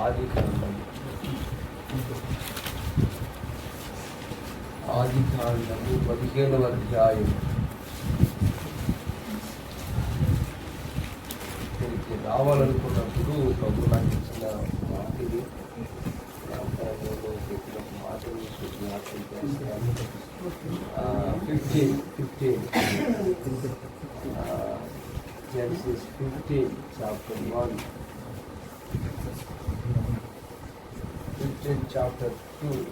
ఆది కాండం ఆది కాండము పదిహేనవ అధ్యాయం ఇక్కడికి రావాలనుకున్నప్పుడు ప్రభు నాకు ఇచ్చిన మాట ఇది వ్యాపారంలో పెట్టిన మాటలు జ్ఞాపకం చేస్తాను fifteen fifteen Genesis 15, chapter 1. 15, chapter 2.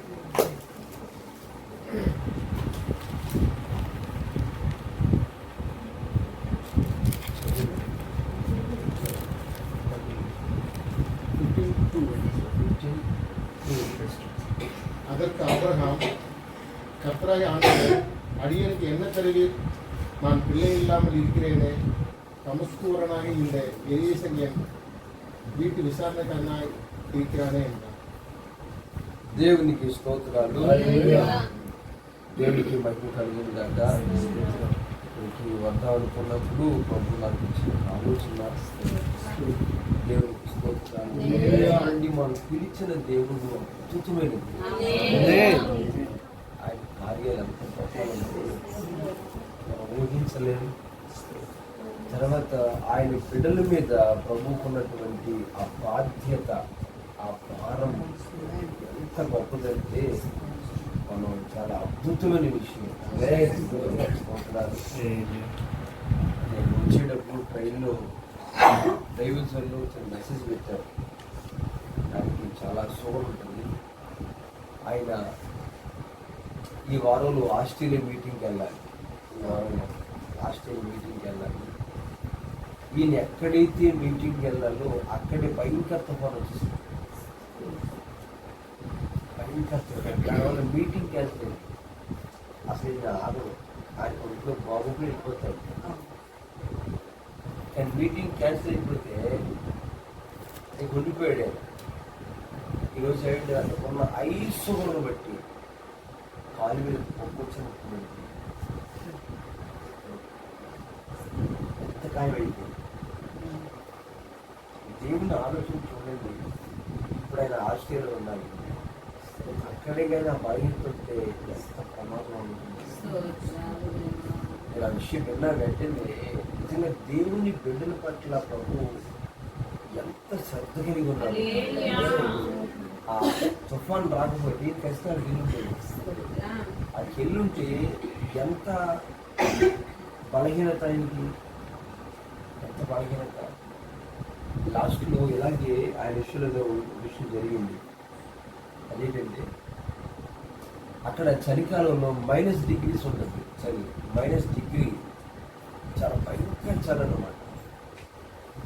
அதற்கு ஆபிரகாம் கர்த்தராய ஆண்டவர் அடியனுக்கு என்ன தருவீர் நான் பிள்ளை இல்லாமல் இருக்கிறேனே தமஸ்கூரனாக இந்த எலியேசன் என் வீட்டு விசாரணைக்காரனாய் இருக்கிறானே என்றார் దేవునికి స్తోత్రాలు. దేవునికి మహిమ కలిగింది కాక ఇక్కడికి వద్దాం అనుకున్నప్పుడు ప్రభు నాకు ఇచ్చిన ఆలోచన. దేవునికి స్తోత్రాలు. మనం పిలిచిన దేవుడు అద్భుతమైనది ఆయన కార్యాలు మనం ఊహించలేము తర్వాత ఆయన బిడ్డల మీద ప్రభుకున్నటువంటి ఆ బాధ్యత ఆ భారం ఎంత గొప్పదంటే మనం చాలా అద్భుతమైన విషయం. నేను వచ్చేటప్పుడు ట్రైన్లో దైవజన్లో చిన్న మెసేజ్ పెట్టారు. దానికి చాలా సోర్ ఉంటుంది. ఆయన ఈ వారంలో ఆస్ట్రేలియా మీటింగ్కి వెళ్ళాలి. ఈ వారంలో ఆస్ట్రేలియా మీటింగ్కి వెళ్ళాలి. ఈయన ఎక్కడైతే మీటింగ్కి వెళ్ళాలో అక్కడే భయంకర తుఫాన్ వచ్చేసింది. భయంకర దానివల్ల మీటింగ్ క్యాన్సిల్ అయింది అసలు ఇది ఆగదు ఆయన ఇంట్లో బాబు కూడా వెళ్ళిపోతాడు కానీ మీటింగ్ క్యాన్సిల్ అయిపోతే ఇక ఉండిపోయాడు ఈరోజు ఏంటి ఉన్న ఐసు బట్టి కాలు మీద పొక్కు ఎంత కాయం అయిపోయింది దేవుని ఆలోచన చూడండి. ఇప్పుడు ఆయన ఆస్ట్రేలియాలో ఉండాలి. ఎక్కడికైనా కానీ ఎంత ప్రమాదం ఇలా ఆ విషయం విన్నా వెంటనే నిజంగా దేవుని బిడ్డల పట్ల ప్రభు ఎంత శ్రద్ధ కలిగి ఉన్నారు ఆ తుఫాన్ రాకపోతే ఖచ్చితంగా వెళ్ళుంటుంది అది వెళ్ళుంటే ఎంత బలహీనత ఆయనకి? ఎంత బలహీనత? లాస్ట్లో ఇలాగే ఆయన విషయంలో విషయం జరిగింది. అదేంటంటే అక్కడ చలికాలంలో మైనస్ డిగ్రీస్ ఉంటుంది. చలి మైనస్ డిగ్రీ చాలా భయంకర చలి అనమాట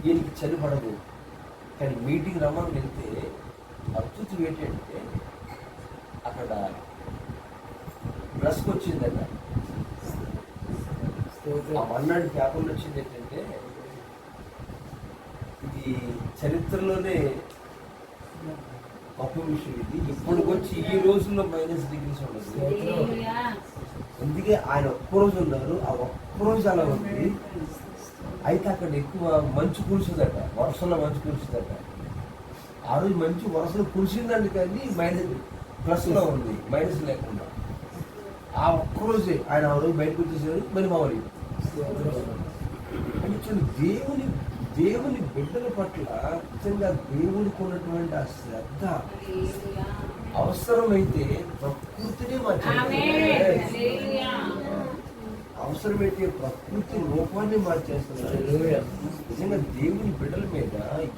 దీనికి చలి పడదు. కానీ మీటింగ్ రమ్మని వెళ్తే అద్భుతం ఏంటంటే అక్కడ డ్రెస్కి వచ్చిందట. మన్నాడు పేపర్లు వచ్చింది ఏంటంటే ఇది చరిత్రలోనే గొప్ప విషయం ఇది ఇప్పుడు వచ్చి ఈ రోజుల్లో మైనస్ డిగ్రీస్ ఉండదు. అందుకే ఆయన ఒక్క రోజు ఉన్నారు. ఆ ఒక్క రోజు అలా ఉంది. అయితే అక్కడ ఎక్కువ మంచు కురిసిందట. వర్షంలో మంచు కురిసిందట. ఆ రోజు మంచు వర్షంలో కురిసిందండి కానీ మైనస్ ప్లస్లో ఉంది. మైనస్ లేకుండా. ఆ ఒక్క రోజే ఆయన ఆ రోజు బయటకు వచ్చేసారు. మరి మామూలు అంటే చూడండి దేవుని దేవుని బిడ్డల పట్ల నిజంగా దేవునికి ఉన్నటువంటి ఆ శ్రద్ధ అవసరమైతే ప్రకృతిని మార్చేస్తుంది అవసరమైతే ప్రకృతి రూపాన్ని మార్చేస్తున్నారు. నిజంగా దేవుని బిడ్డల మీద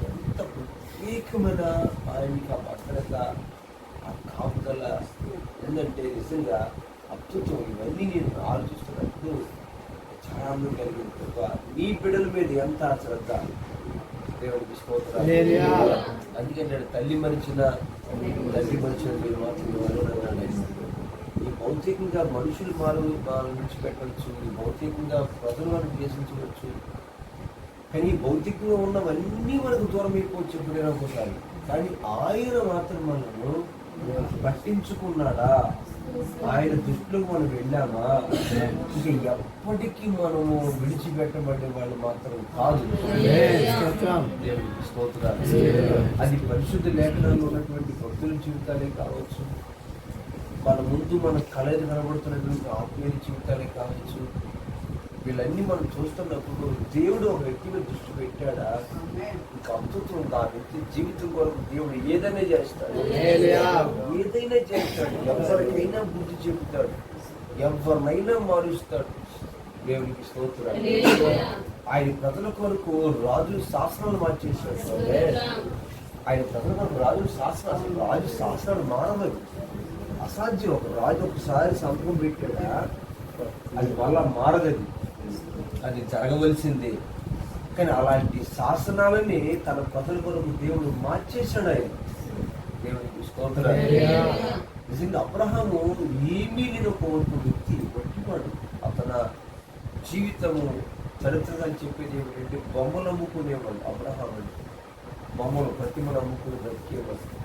ఎంత ప్రత్యేకమైన ఆయనకి ఆ భద్రత ఆ కాపుదల ఏంటంటే నిజంగా అద్భుతం. ఇవన్నీ నేను ఆలోచిస్తున్నప్పుడు కలిగింది ప్రభా నీ బిడ్డల మీద ఎంత శ్రద్ధ? దేవుడికి స్తోత్రాలు. హల్లెలూయా. అందుకంటే తల్లి మరిచిన తల్లి మరిచిన మీరు మాత్రం ఈ భౌతికంగా మనుషులు మాలు మనం విడిచిపెట్టవచ్చు ఈ భౌతికంగా ప్రజలు మనం ద్వేషించవచ్చు. కానీ ఈ భౌతికంగా ఉన్నవన్నీ మనకు దూరం అయిపోవచ్చు ఎప్పుడైనా ఒకసారి కానీ ఆయన మాత్రం మనము పట్టించుకున్నాడా? ఆయన దృష్టిలోకి మనం వెళ్ళామా? ఇక ఎప్పటికీ మనము విడిచిపెట్టబడే వాళ్ళు మాత్రం కాదు. స్తోత్రాలు. అది పరిశుద్ధ లేఖనాల్లో ఉన్నటువంటి భక్తుల జీవితాలే కావచ్చు. మన ముందు మన కళలు కనబడుతున్నటువంటి ఆత్మీయ జీవితాలే కావచ్చు. వీళ్ళన్నీ మనం చూస్తున్నప్పుడు దేవుడు ఒక వ్యక్తి మీద దృష్టి పెట్టాడా? ఇంకా అద్భుతం ఆ వ్యక్తి జీవితం కొరకు దేవుడు ఏదైనా చేస్తాడు. ఏదైనా చేస్తాడు. ఎవరికైనా బుద్ధి చెబుతాడు. ఎవరినైనా మారుస్తాడు. దేవునికి స్తోత్రాలు. ఆయన ప్రజల కొరకు రాజు శాసనాలు మార్చేశాడు. ఆయన ప్రజల కొరకు రాజు అసలు రాజు శాసనాలు మారవదు అసాధ్యం. ఒక రాజు ఒకసారి సంతకం పెట్టాడా? అది మళ్ళా మారదది అది జరగవలసిందే. కానీ అలాంటి శాసనాలని తన ప్రజల కొరకు దేవుడు మార్చేశాడు ఆయన. దేవునికి స్తోత్రాలు. నిజంగా అబ్రహాము ఏమీ లేని కోరుకు వ్యక్తి ఒట్టివాడు అతని జీవితము చరిత్రగా చెప్పేది ఏమిటంటే బొమ్మలు అమ్ముకునేవాడు అబ్రహాం అంటే బొమ్మలు ప్రతిమలు అమ్ముకుని బ్రతికేవాడు.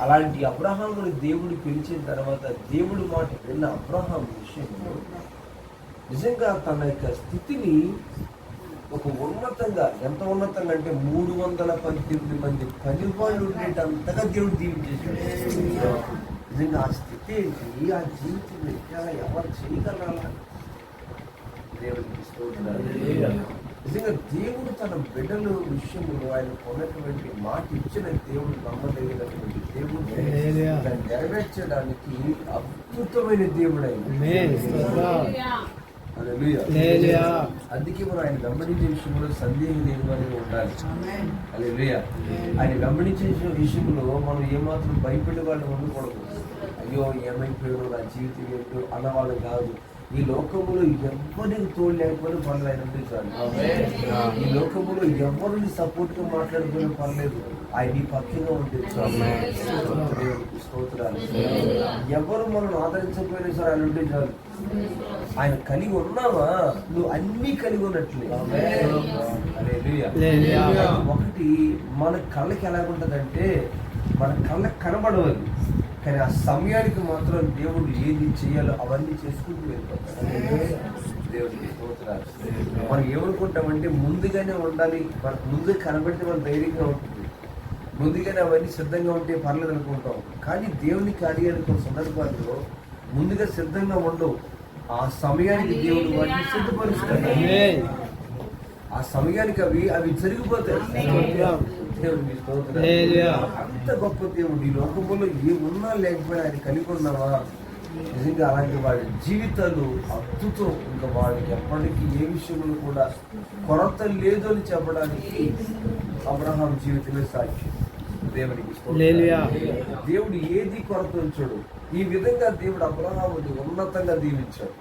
అలాంటి అబ్రహాముని దేవుడు పిలిచిన తర్వాత దేవుడు మాట విన్న అబ్రహాం విషయంలో నిజంగా తన యొక్క స్థితిని ఒక ఉన్నతంగా ఎంత ఉన్నతంగా అంటే మూడు వందల పద్దెనిమిది మంది పని వాళ్ళు ఉండేటంతగా దేవుడు దీవించేశాడు. నిజంగా ఆ స్థితి ఏంటి? ఆ జీవితం ఎవరు చేయగలరా? దేవుడికి. నిజంగా దేవుడు తన బిడ్డల విషయంలో ఆయన కొన్నటువంటి మాట ఇచ్చిన దేవుడు నమ్మదగినటువంటి దేవుడు. నెరవేర్చడానికి అద్భుతమైన దేవుడు. ఆయన హల్లెలూయా. అందుకే మనం ఆయన వెంబడించే విషయంలో సందేహం లేని వారిగా ఉండాలి. హల్లెలూయా. ఆయన వెంబడించే విషయంలో మనం ఏమాత్రం భయపడే వాళ్ళు ఉండకూడదు. అయ్యో ఏమైపోయారో నా జీవితం ఏంటో అన్నవాళ్ళు కాదు. ఈ లోకములో ఎవరికి తోడు లేకపోయినా పర్లేదు ఆయన ఉంటే చాలు. ఈ లోకములో ఎవరిని సపోర్ట్గా మాట్లాడుకునే పర్లేదు ఆయన ఈ పక్షంగా ఉంటే చాలు. దేవునికి స్తోత్రాలు. ఎవరు మనం ఆదరించకపోయినా సరే ఆయన ఉంటే చాలు. ఆయన కలిగి ఉన్నావా? నువ్వు అన్ని కలిగి ఉన్నట్లే. హల్లెలూయా. హల్లెలూయా. ఒకటి మన కళ్ళకి ఎలాగుంటదంటే మన కళ్ళకి కనబడవది. కానీ ఆ సమయానికి మాత్రం దేవుడు ఏది చేయాలో అవన్నీ చేసుకుంటూ వెళ్ళిపోతాడు. దేవుడికి స్తోత్రాలు. మనం ఏమనుకుంటామంటే ముందుగానే ఉండాలి. మనకు ముందు కనబడితే మన ధైర్యంగా ఉంటుంది. ముందుగానే అవన్నీ సిద్ధంగా ఉంటే పర్లేదు అనుకుంటాం. కానీ దేవుని కార్యాలు కొన్ని సందర్భాల్లో ముందుగా సిద్ధంగా ఉండవు. ఆ సమయానికి దేవుడు వాటిని సిద్ధపరుస్తాడు. ఆ సమయానికి అవి అవి జరిగిపోతాయి. అంత గొప్ప దేవుడు. ఈ లోకంలో ఏమున్నా లేకపోయినా ఆయన కలిగి ఉన్నావా నిజంగా అలాంటి వాడి జీవితాలు అద్భుతం. ఇంకా వాడికి ఎప్పటికీ ఏ విషయంలో కూడా కొరత లేదు అని చెప్పడానికి అబ్రహాం జీవితమే సాక్షి దేవునికి. దేవుడు ఏది కొరత ఉంచాడు. ఈ విధంగా దేవుడు అబ్రహాముని ఉన్నతంగా దీవించాడు.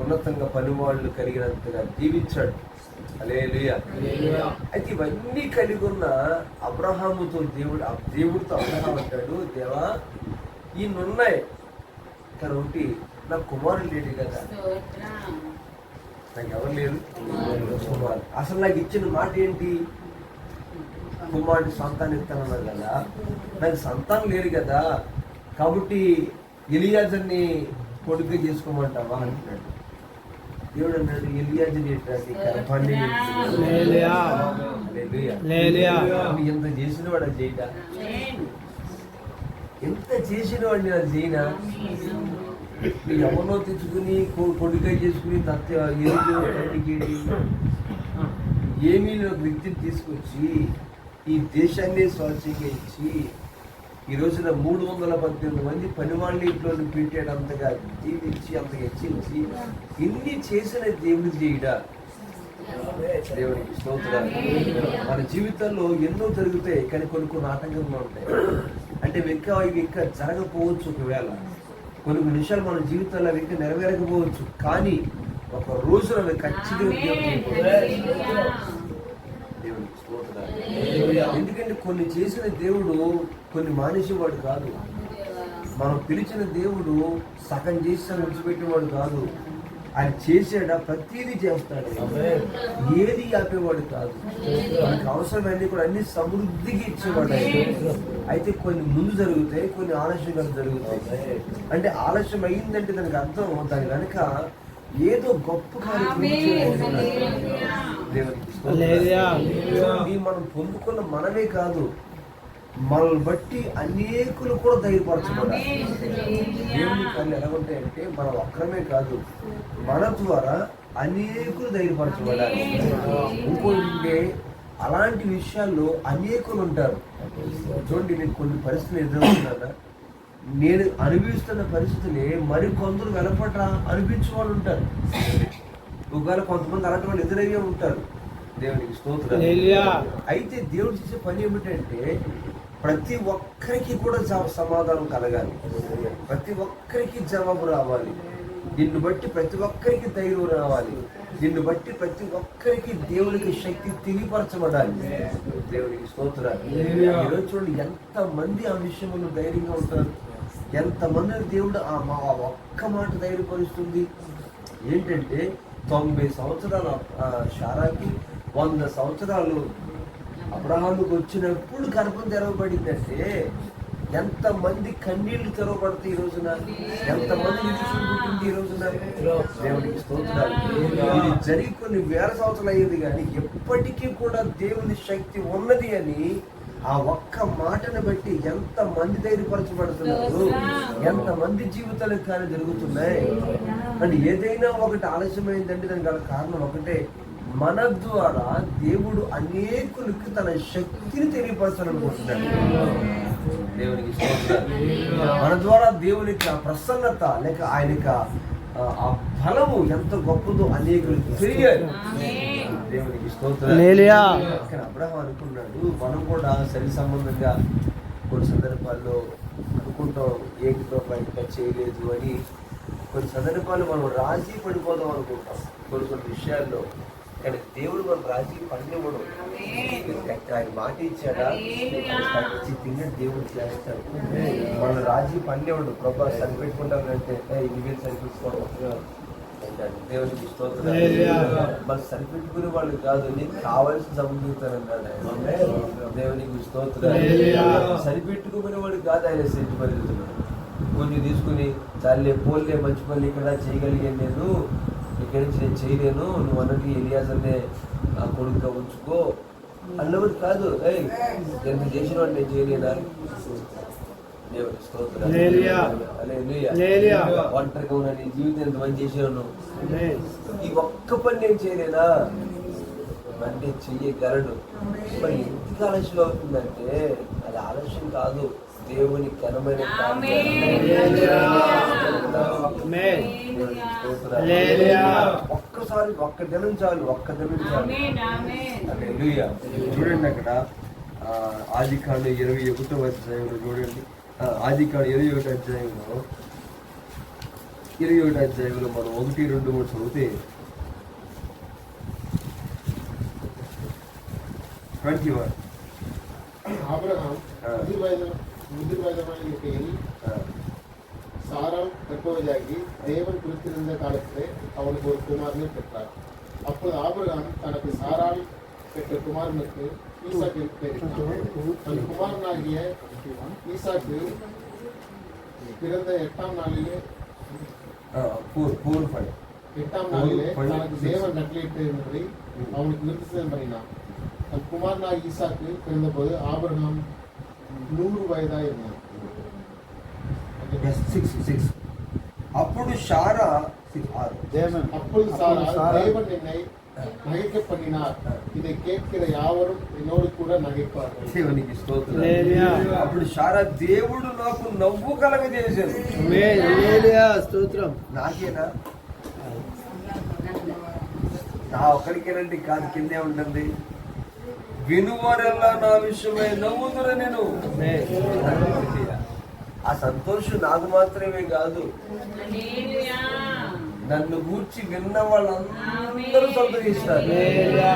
ఉన్నతంగా పనివాళ్ళు కలిగినంతగా దీవించాడు. అయితే ఇవన్నీ కలిగి ఉన్న అబ్రహాముతో దేవుడు ఆ దేవుడితో అబ్రహాం అంటాడు దేవా ఈయనున్నాయి. కానీ ఒకటి నా కుమారుడు లేడు కదా. నాకు ఎవరు లేరు? కుమారుడు. అసలు నాకు ఇచ్చిన మాట ఏంటి? కుమారుడు సంతానం ఇస్తానన్నారు కదా. నాకు సంతానం లేరు కదా. కాబట్టి ఎలియాజర్ని కొడుకు చేసుకోమంటావా? అంటున్నాడు. దేవుడు అన్నాడు కరపాండి హల్లెలూయా. హల్లెలూయా. ఎంత చేసిన వాడు అది చేయట ఎంత చేసిన వాడిని అది చేయనా నువ్వు ఎవరినో తెచ్చుకుని కొడుకై చేసుకుని తత్వ ఏమీ వ్యక్తిని తీసుకొచ్చి ఈ దేశాన్ని స్వాచ్యంగా ఇచ్చి ఈ రోజున మూడు వందల పద్దెనిమిది మంది పనివాళ్ళ ఇంట్లో పెట్టేటంతగా జీవించి అంత హెచ్చించి ఇన్ని చేసిన దేవుడు చేయడా దేవునికి స్తోత్రాలు. మన జీవితంలో ఎన్నో జరుగుతాయి కానీ కొన్ని కొన్ని ఆటంకంలో ఉంటాయి. అంటే వెక్క ఇంకా ఇవి ఇంకా జరగకపోవచ్చు ఒకవేళ. కొన్ని కొన్ని విషయాలు మన జీవితంలో అవి ఇంకా నెరవేరకపోవచ్చు. కానీ ఒక రోజున అవి ఖచ్చితంగా ఎందుకంటే కొన్ని చేసిన దేవుడు కొన్ని మానేసేవాడు కాదు. మనం పిలిచిన దేవుడు సగం చేసి విడిచిపెట్టేవాడు కాదు. ఆయన చేసాడా ప్రతిదీ చేస్తాడు. ఏది ఆపేవాడు కాదు. మనకు అవసరమైనవి కూడా అన్ని సమృద్ధిగా ఇచ్చేవాడు. అయితే కొన్ని ముందు జరుగుతాయి కొన్ని ఆలస్యంగా జరుగుతాయి. అంటే ఆలస్యం అయిందంటే దానికి అర్థం దాని వెనక ఏదో గొప్ప. దేవునికి స్తోత్రం. హల్లెలూయా. ఇది మనం పొందుకున్న మనమే కాదు మనల్ని బట్టి అనేకులు కూడా ధైర్యపరచబడాలి దేవుని కళ్ళు ఎలా ఉంటాయంటే మన ఒక్కరమే కాదు మన ద్వారా అనేకులు ధైర్యపరచబడాలి ఇంకోటి అలాంటి విషయాల్లో అనేకులు ఉంటారు చూడండి నేను కొన్ని పరిస్థితులు ఎదురవుతున్నానా నేను అనుభవిస్తున్న పరిస్థితులే మరి కొందరు వెనపట అనిపించే వాళ్ళు ఉంటారు. ఒకవేళ కొంతమంది అలాంటి వాళ్ళు ఎదురయ్యే ఉంటారు. దేవునికి స్తోత్రం. అయితే దేవుడు చేసే పని ఏమిటంటే ప్రతి ఒక్కరికి కూడా సమాధానం కలగాలి. ప్రతి ఒక్కరికి జవాబు రావాలి. నిన్ను బట్టి ప్రతి ఒక్కరికి ధైర్యం రావాలి. నిన్ను బట్టి ప్రతి ఒక్కరికి దేవునికి శక్తి తెలియపరచబడాలి దేవునికి స్తోత్రాలు. ఈరోజు చూడండి ఎంత మంది ఆ విషయంలో ధైర్యంగా ఉంటారు. ఎంతమంది దేవుడు ఆ మా ఒక్క మాట ధైర్యపరుస్తుంది? ఏంటంటే తొంభై సంవత్సరాల షారాకి శారాకి వంద సంవత్సరాలు అబ్రహాముకు వచ్చినప్పుడు గర్భం తెరవబడిందంటే ఎంతమంది కన్నీళ్ళు తెరవబడతాయి ఈ రోజున? ఎంతమంది నిరీక్షణ పుట్టింది ఈ రోజున? దేవుడికి స్తోత్రాలు. ఇది జరిగి కొన్ని వేల సంవత్సరాలు అయ్యేది కానీ ఎప్పటికీ కూడా దేవుని శక్తి ఉన్నది అని ఆ ఒక్క మాటను బట్టి ఎంత మంది ధైర్యపరచబడుతున్నారు ఎంత మంది జీవితాలకు కానీ జరుగుతున్నాయి? అంటే ఏదైనా ఒకటి ఆలస్యమైందంటే దానికి గల కారణం ఒకటే మన ద్వారా దేవుడు అనేకులకు తన శక్తిని తెలియపరచాలనుకుంటున్నాడు దేవునికి. మన ద్వారా దేవుని యొక్క ప్రసన్నత లేక ఆయన యొక్క ఆ బలము ఎంత గొప్పదో అనేకులకు తెలియాలి. దేవునికి స్తోత్రం అబ్రహం అనుకున్నాడు. మనం కూడా సరి సంబంధంగా కొన్ని సందర్భాల్లో అనుకుంటాం ఏంటి ప్రభా ఇంకా చేయలేదు అని. కొన్ని సందర్భాలు మనం రాజీ పడిపోదాం అనుకుంటాం. కొన్ని కొన్ని విషయాల్లో. కానీ దేవుడు మనం రాజీ పడినప్పుడు ఆయన మాట ఇచ్చాడా? ఖచ్చితంగా దేవుడు చేస్తాడు. మనం రాజీ పండేవాడు ప్రభా సరిపెట్టుకుంటాం అంటే ఇవి సరిపెట్టుకోవడం దేవునికి స్తోత్రం. సరిపెట్టుకునే వాళ్ళు కాదు నీకు కావాల్సిన ఆయన. దేవునికి స్తోత్రం. సరిపెట్టుకునే వాడు కాదు ఆయన సెంటు పరిగెత్తున్నాడు కొన్ని తీసుకుని చాలే పోలే మంచి పనులు ఇక్కడ చేయగలిగాను నేను. ఇక్కడి నుంచి నేను చేయలేను. నువ్వు అన్నట్టు ఎలియాసన్నే ఆ కొడుకుగా ఉంచుకో. అన్నవాడు కాదు. ఎంత చేసిన వాడు నేను చేయలేనా? దేవునికి స్తోత్రం హల్లెలూయా. హల్లెలూయా. హల్లెలూయా. ఒంటరిగా ఉన్న నీ జీవితం ఎంత మంది చేసాను ఆమేన్. ఈ ఒక్క పని నేను చేయలేనా నేను చెయ్యగలడు మరి ఎందుకు ఆలస్యం అవుతుందంటే అది ఆలస్యం కాదు దేవుని ఘనమైన. హల్లెలూయా. ఒక్కసారి ఒక్క దినం చాలు ఒక్క దినం చాలు హల్లెలూయా. చూడండి అక్కడ ఆ, ఆది కాండ ఇరవై ఒకటో అధ్యాయంలో చూడండి ఆ, ఆది కాండ ఇరవై ఒకటో అధ్యాయంలో ఇరవై ఒకటో అధ్యాయంలో మనం ఒకటి రెండు మూడు చదివితే ట్వంటీ వన్ ஆபிரகாம் ஆ. முதிர் வயது முதிர் வயதமாக இருக்கையில் சாராள் கர்ப்பவதியாகி தேவன் குறித்திருந்த காலத்திலே அவனுக்கு ஒரு குமாரனை பெற்றார் அப்பொழுது ஆபிரகாம் தனக்கு சாராள் பெற்ற குமாரனுக்கு ஈசாக்கு பெயரிட்டான் தன் குமாரனாகிய ஈசாக்கு பிறந்த எட்டாம் நாளிலே ఫోర్ ఫోర్ ఫైవ్ எட்டாம் நாளிலே படி- தனக்கு தேவன் கட்டளையிட்டபடி அவனுக்கு நிறுத்தம் பண்ணினான் தன் குமாரனாக ஈசாக்கு பிறந்தபோது ஆபிரகாம் நூறு வயதாக இருந்தான் సిక్స్ సిక్స్ అప్పుడు షారా six, ఆరు அப்பொழுது ನಗಕ್ಕೆ ಪನ್ನಿನ ಇದಕ್ಕೆ ಯಾವರು ಇನ್ನೋರು ಕೂಡ ನಗಕ್ಕಾరు దేవునికి స్తోత్రం అప్పుడు సారా దేవుడు నాకు నవ్వు కలగ చేశాడు నాకేనా నా ఒకరికేనండి కాదు కిందే ఉంటుంది వినువారెల్లా నా విషయమై నవ్వుతురా నేను ఆ సంతోషం నాకు మాత్రమే కాదు నన్ను గూర్చి విన్న వాళ్ళందరూ సంతోషిస్తారు. హల్లెలూయా.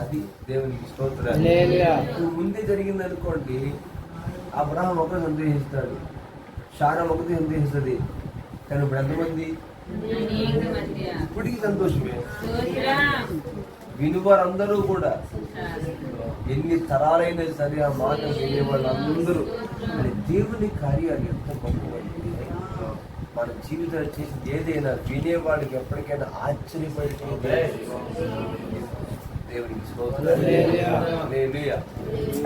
అది దేవునికి స్తోత్రం. హల్లెలూయా. ఇప్పుడు ముందే జరిగింది అనుకోండి అబ్రహం ఒకరు సందేహిస్తాడు షారా ఒకటి సందేహిస్తుంది. కానీ ఇప్పుడు ఎంతమంది ఇప్పటికీ సంతోషమే. విని వారందరూ కూడా. ఎన్ని తరాలైనా సరే ఆ మాట వినే వాళ్ళందరూ దేవుని కార్యాలు ఎంత గొప్పవండి. మన జీవితంలో చేసింది ఏదైనా వినేవాడికి ఎప్పటికైనా ఆశ్చర్యపడితే దేవునికి స్తోత్రం.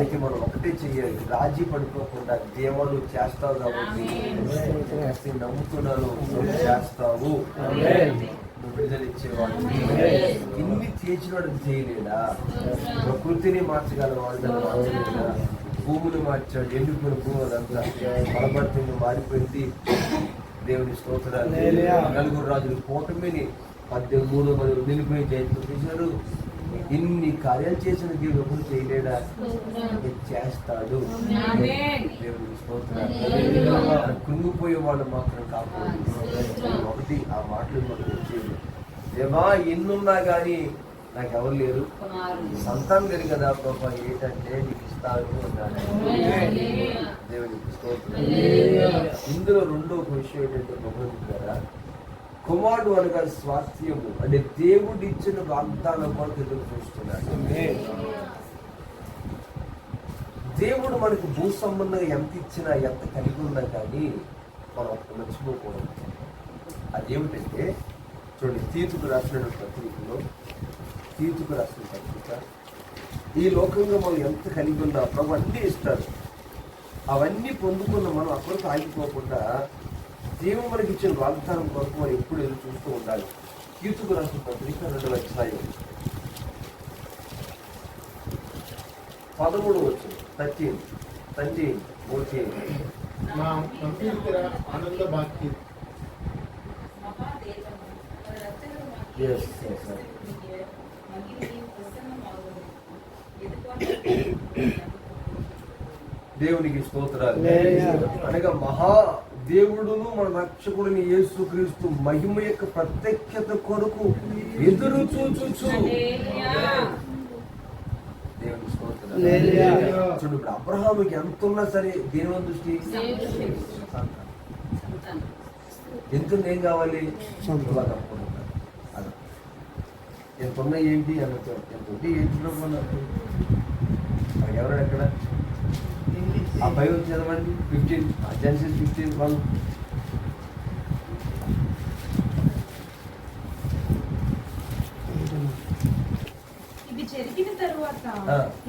అయితే మనం ఒకటే చెయ్యాలి. రాజీ పడిపోకుండా దేవుడు చేస్తావు కాబట్టి కాస్త నమ్ముతున్నాను నువ్వు చేస్తావు. నువ్వు విడుదల ఇచ్చేవాడు ఇన్ని చేసినవాడు చేయలేడా? ప్రకృతిని మార్చగలవాడు నన్ను మార్చలేడా? భూములు మార్చాడు ఎండిపోయిన భూములు అంతా బలపడుతుంది మారిపోయింది. దేవుని స్తోత్రాలు. నలుగురు రాజులు కూటమిని పద్దెనిమిది మూడు మంది నిలిపోయి జయంతులు చేశారు. ఇన్ని కార్యాలు చేసిన దేవుడు ఎప్పుడు చేయలేడా? చేస్తాడు. దేవుని స్తోత్రాలు. కృంగిపోయే వాళ్ళు మాత్రం కాపాడు ఒకటి ఆ మాటలు మనకు వచ్చేది దేవా ఎన్నున్నా కానీ నాకు ఎవరు లేరు. సంతానం లేరు కదా ప్రభా ఏంటంటే నీకు ఇస్తారు అన్నాడు. దేవునికి స్తోత్రం. ఇందులో రెండో ఒక విషయం ఏంటంటే గమనించారా కుమారుడు అనగా స్వాస్థ్యము అంటే దేవుడు ఇచ్చిన వాగ్దానం కొరకు ఎదురు చూస్తున్నాడు దేవుడు మనకు భూ సంబంధంగా ఎంత ఇచ్చినా ఎంత కలిగి ఉన్నా కానీ మనం ఒక్క మర్చిపోకూడదు. అదేమిటంటే చూడండి తీర్పుకు రాసిన పత్రికలో రాసిన పత్రిక ఈ లోకంలో మనం ఎంత కలిగి ఉన్నా ప్రభు అన్నీ ఇస్తారు. అవన్నీ పొందుకున్న మనం అప్పటికి ఆగిపోకుండా దేవుడు మనకి ఇచ్చిన వాగ్దానం కొరకు మనం ఎప్పుడు ఎదురు చూస్తూ ఉండాలి. తీతుకు రాసిన పత్రిక రెండు అధ్యాయం పదమూడు వచ్చు థర్టీన్. థర్టీన్. ఫోర్టీన్. ఆనంద బాక్యం Yes, yes, దేవునికి స్తోత్రాలు. అనగా మహా దేవుడును మన రక్షకుడిని యేసుక్రీస్తు మహిమ యొక్క ప్రత్యక్షత కొరకు ఎదురు చూచుచు దేవునికి స్తోత్రాలు. చూడు ఇప్పుడు అబ్రహాముకి ఎంత ఉన్నా సరే దేని దృష్టి ఎంత ఏం కావాలి. ఎంత ఉన్నా ఏంటి అన్నట్టు ఎంత ఉంటే ఏంటి మనకి ఎవరు ఎక్కడ ఆ బైబిల్ చదవండి ఫిఫ్టీన్ జెన్సిస్ ఫిఫ్టీన్ వన్ ఇది జరిగిన తరువాత.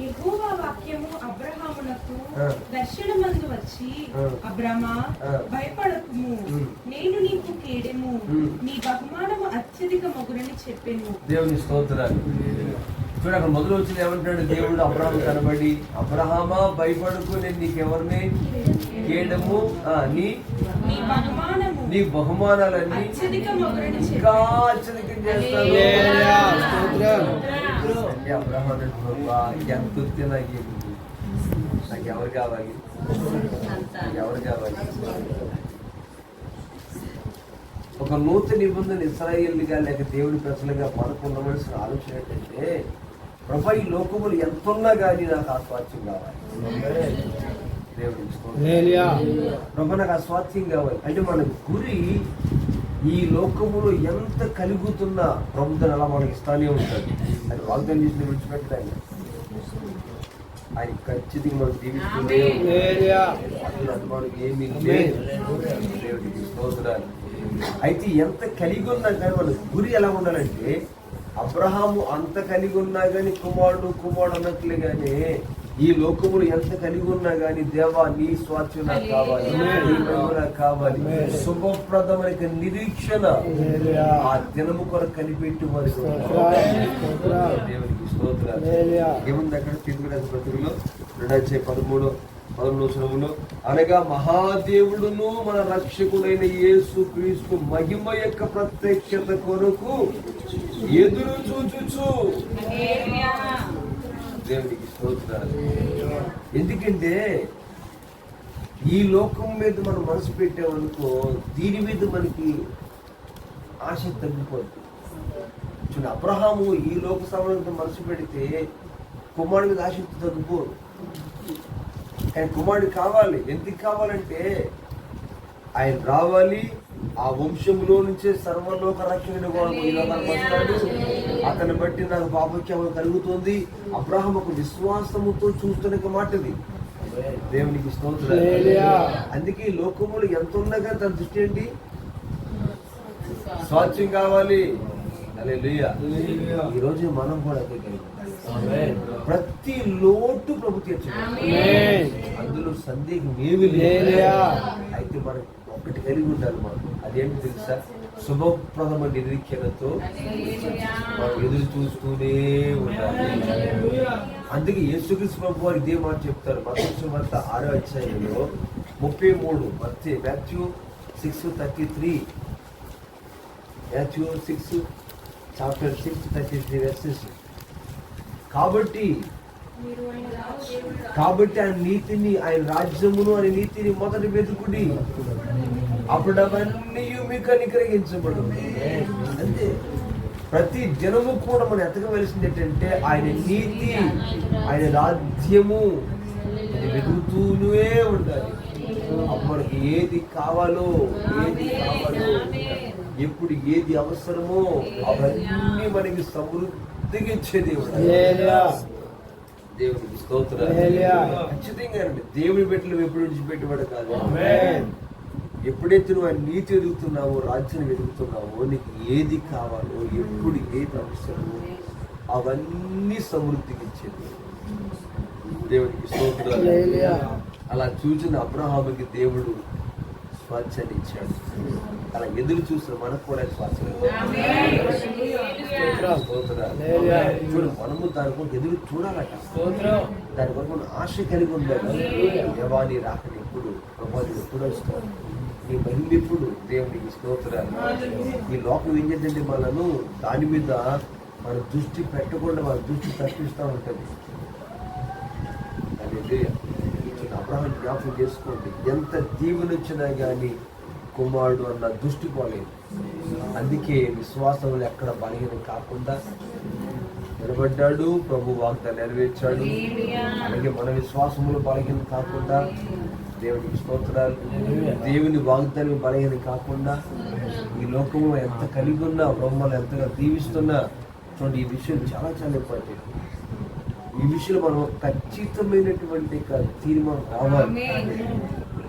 యెహోవా వాక్యము అబ్రహామునకు. దర్శనమందు వచ్చి ఆ. భయపడకుము. నేను నీకు కేడెము. నీ బహుమానము అత్యధిక మగురని చెప్పెను దేవుని స్తోత్రాలు చూడు అక్కడ మొదలు వచ్చిన ఏమంటాడు దేవుడు అబ్రహాం కనబడి అబ్రహామా భయపడుకు నేను నీకెవరిని? కేడము ఆ, నీ నీ బహుమానాలన్నీ ఇంకా అత్యధికం చేస్తాను. అబ్రహాం ఎంత నాకు? నాకు ఎవరు కావాలి? నాకు ఎవరు కావాలి? ఒక నూతన నిబంధన ఇస్రాయేల్గా లేక దేవుడి ప్రజలుగా మనకు ఉండవలసిన ఆలోచన ఏంటంటే ప్రభా ఈ లోకములు ఎంత ఉన్నా కానీ నాకు ఆస్వాద్యం కావాలి. హల్లెలూయా. ప్రభా నాకు ఆ స్వాస్థ్యం కావాలి. అంటే మన గురి ఈ లోకములో ఎంత కలుగుతున్నా ప్రభుత్వం అలా మనకి ఇస్తానే ఉంటుంది. అది వాగ్దానం చేసిన విడిచిపెట్టడానికి ఆయన. ఖచ్చితంగా మనం అది మనకి ఏమీ లేదు. దేవుడికి స్తోత్రాలు. అయితే ఎంత కలిగి ఉన్నా కానీ మన గురి ఎలా ఉండాలంటే అబ్రహాము అంత కలిగి ఉన్నా కానీ కుమారుడు కుమారుడు అన్నట్లే కానీ ఈ లోకములు ఎంత కలిగి ఉన్నా కానీ దేవా నీ స్వాస్థ్యం నాకు కావాలి నీ మహిమ నాకు కావాలి శుభప్రదమైన నిరీక్షణ. ఆ దినము కొరకు కనిపెట్టి. స్తోత్రాలు. దేవునికి స్తోత్రాలు హల్లెలూయా. ఏముంది అక్కడ తిరుగురాజు పత్రికలో రెండొచ్చే పదమూడు పదమూడు వచనములో అనగా మహాదేవుడును మన రక్షకుడైన యేసు క్రీస్తు మహిమ యొక్క ప్రత్యక్షత కొరకు ఎదురు చూచుచు. దేవునికి స్తోత్రాలు. ఎందుకంటే ఈ లోకం మీద మనం మనసు పెట్టామనుకో దీని మీద మనకి ఆశ తగ్గిపోతుంది చూడండి అబ్రహాము ఈ లోక సమయంతో మనసు పెడితే కుమారుడి మీద ఆసక్తి తగ్గిపోరు కానీ కుమారుడు కావాలి. ఎందుకు కావాలంటే ఆయన రావాలి. ఆ వంశంలో నుంచే సర్వలోక రక్షకుడు వస్తాడు. అతన్ని బట్టి నాకు పాపఖ్యామం కలుగుతుంది. అబ్రహం ఒక విశ్వాసముతో చూస్తున్న మాటది దేవునికి స్తోత్రం. అందుకే లోకములు ఎంత ఉండగా తన దృష్టి ఏంటి? స్వాచ్ఛం కావాలి. అలే ఈ రోజు మనం కూడా అదే కలిగి. ప్రతి లోటు ప్రభు తీర్చాడు. అందులో సందేహం ఏమీ లేదు. అయితే మనం ఒకటి కలిగి ఉండాలి మనం. అదేంటి తెలుసా? శుభప్రదమైన నిరీక్షణతో మనం ఎదురు చూస్తూనే ఉండాలి. అందుకే యేసుక్రీస్తు ప్రభు వారు ఇదే మాట చెప్తారు. మత్స్సు వార్త ఆరో అధ్యాయంలో ముప్పై మూడు మత్స్య Matthew six thirty three Matthew six chapter six thirty three verses కాబట్టి కాబట్టి ఆయన నీతిని ఆయన రాజ్యమును అనే నీతిని మొదటి వెతుకుడి. అప్పుడు అవన్నీ మీకు అనుగ్రహించబడు అంతే. ప్రతి జనము కూడా మనం ఎతకవలసింది ఏంటంటే ఆయన నీతి ఆయన రాజ్యము ఇది వెతుకుతూనే ఉండాలి. మనకి ఏది కావాలో ఏది కావాలో ఎప్పుడు ఏది అవసరమో అవన్నీ మనకి సమృద్ధి దేవుడు హల్లెలూయా. దేవునికి స్తోత్రం. ఖచ్చితంగా అండి దేవుని బిడ్డలు ఎప్పుడు విడిచిపెట్టబడి కాదు. ఎప్పుడైతే నువ్వు ఆయన నీతి వెతుకుతున్నావో రాజ్యం వెతుకుతున్నావో నీకు ఏది కావాలో ఎప్పుడు ఏది అవసరమో అవన్నీ సమృద్ధికి ఇచ్చేది దేవునికి స్తోత్రాలు. అలా చూసిన అబ్రహాముకి దేవుడు స్వాచ్ఛాన్ని ఇచ్చాడు అలా ఎదురు చూసిన మనకు కూడా. చూడు మనము దాని కొరకు ఎదురు చూడాలట. దాని కొరకు మనం ఆశ కలిగి ఉండాలి. దేవాని రాకని ఎప్పుడు ప్రభావం ఎప్పుడు వస్తాడు నీ మహిళ ఎప్పుడు? దేవునికి స్తోత్రాలు. ఈ లోకం ఏం చేద్దంటే మనను దాని మీద మన దృష్టి పెట్టకుండా మన దృష్టి తప్పిస్తూ ఉంటుంది అదే అబ్రహం జ్ఞాపకం చేసుకోండి. ఎంత దీవెన వచ్చినా కానీ కుమారుడు అన్న దృష్టి పోలేదు. అందుకే విశ్వాసంలో ఎక్కడ బలహీనం కాకుండా నిలబడ్డాడు ప్రభు వాగ్దాన్ని నెరవేర్చాడు. అలాగే మన విశ్వాసములు బలహీనం కాకుండా దేవునికి స్తోత్రాలు. దేవుని వాగ్దానం బలహీనం కాకుండా ఈ లోకంలో ఎంత కలిగి ఉన్నా బ్రహ్మలు ఎంతగా దీవిస్తున్నా చూడండి ఈ విషయం చాలా చాలా ఇంపార్టెంట్. ఈ విషయంలో మనం ఒక ఖచ్చితమైనటువంటి తీర్మానం రావాలి.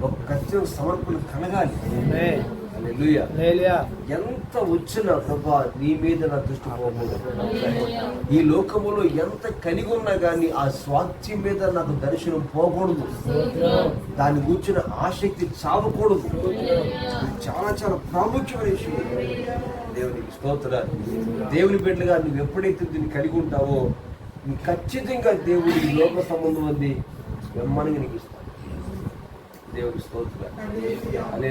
ఒక ఖచ్చితమైన సమర్పణ కలగాలి. ఆమేన్. హల్లెలూయా. హల్లెలూయా. ఎంత వచ్చినా ప్రభా నీ మీద నా దృష్టి పోకూడదు ఈ లోకములో ఎంత కలిగి ఉన్నా కానీ ఆ స్వాస్థ్యం మీద నాకు దర్శనం పోకూడదు. దాన్ని కూర్చున్న ఆసక్తి చావకూడదు. చాలా చాలా ప్రాముఖ్యమైన విషయం. దేవునికి స్తోత్రాలు. దేవుని బిడ్డలుగా నువ్వు ఎప్పుడైతే దీన్ని కలిగి ఉంటావో ఖచ్చితంగా దేవుడి ఈ లోక సంబంధం అంది బ్రహ్మాండంగా నీకు ఇస్తాడు దేవుని స్తోత్రాలు. అలే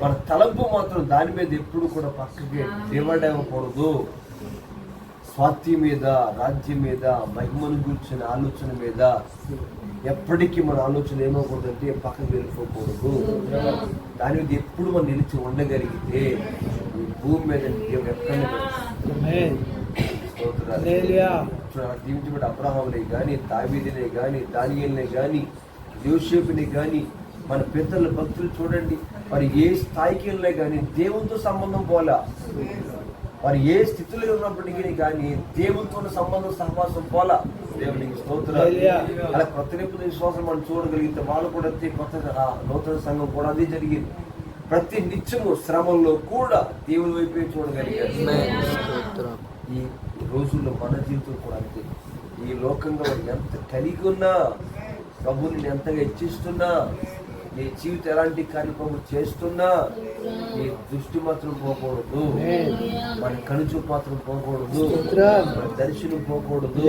మన తలంపు మాత్రం దాని మీద ఎప్పుడు కూడా పక్కకి డివైడ్ అవ్వకూడదు స్వాతి మీద రాజ్యం మీద మహిమను కూర్చున్న ఆలోచన మీద ఎప్పటికీ మన ఆలోచన ఏమవుకూడదంటే పక్కకి వెళ్ళిపోకూడదు. దాని మీద ఎప్పుడు మనం నిలిచి ఉండగలిగితే భూమి మీద దేవుడు ఎక్కడ ఆమేన్. హల్లెలూయా. దీవించబడి అబ్రహాములే కానీ దావీదినే కానీ దానియల్నే కానీ యోసేపుని కానీ మన పితరుల భక్తులు చూడండి మరి ఏ స్థాయికి వెళ్ళినా కానీ దేవునితో సంబంధం పోలా వారు ఏ స్థితిలో ఉన్నప్పటికీ కానీ దేవునితో ఉన్న సంబంధం సహవాసం పోలా దేవునికి స్తోత్రాలు హల్లెలూయా. అలా కొత్త నిపుణ విశ్వాసం మనం చూడగలిగితే వాళ్ళు కూడా అంతే కొత్త నూతన సంఘం కూడా అదే జరిగింది ప్రతి నిత్యము శ్రమంలో కూడా దేవుని వైపే చూడగలిగారు స్తోత్రం. ఈ రోజుల్లో మన జీవితం కూడా అంతే. ఈ లోకంగా ఎంత కలిగి ఉన్నా ప్రభుని ఎంతగా ఇచ్చిస్తున్నా నీ జీవితం ఎలాంటి కార్యక్రమం చేస్తున్నా నీ దృష్టి మాత్రం పోకూడదు. మన కనుచూపు మాత్రం పోకూడదు. మన దర్శనం పోకూడదు.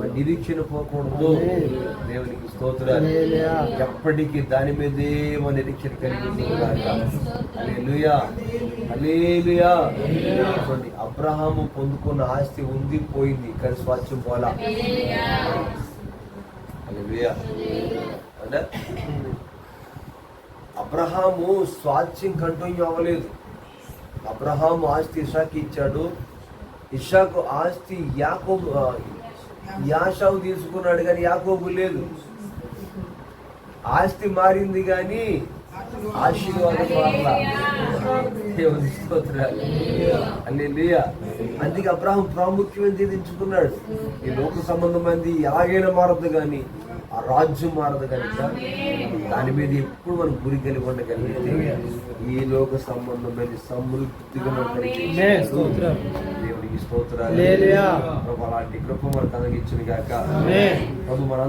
మన నిరీక్షణ పోకూడదు. దేవునికి స్తోత్రాలు. ఎప్పటికీ దాని మీదే మన నిరీక్షణ కలిగి చూడండి అబ్రహాము పొందుకున్న ఆస్తి ఉంది పోయింది కానీ స్వాచ్ఛం పోలా. అవునా? అబ్రహాము స్వాచ్ఛం కంటిన్యూ అవ్వలేదు అబ్రహాము ఆస్తి ఇషాకి ఇచ్చాడు. ఇషాకు ఆస్తి యాకోబు యాషావు తీసుకున్నాడు కానీ యాకోబు లేదు. ఆస్తి మారింది కానీ ఆశీర్వాదం వల్ల అందుకే అబ్రాహం ప్రాముఖ్యం ఎంచుకున్నాడు. ఈ లోక సంబంధమైనది ఎలాగైనా మారదు కానీ ఆ రాజ్యం మారదు కనుక దాని మీద ఎప్పుడు మనం గురి కలిగి ఉండగలిగితే ఈ లోక సంబంధమైన సమృద్ధిగా. దేవునికి స్తోత్రాలు. అలాంటి కృప మనకు కలిగించిన గాక ఆమేన్. ప్రభు మన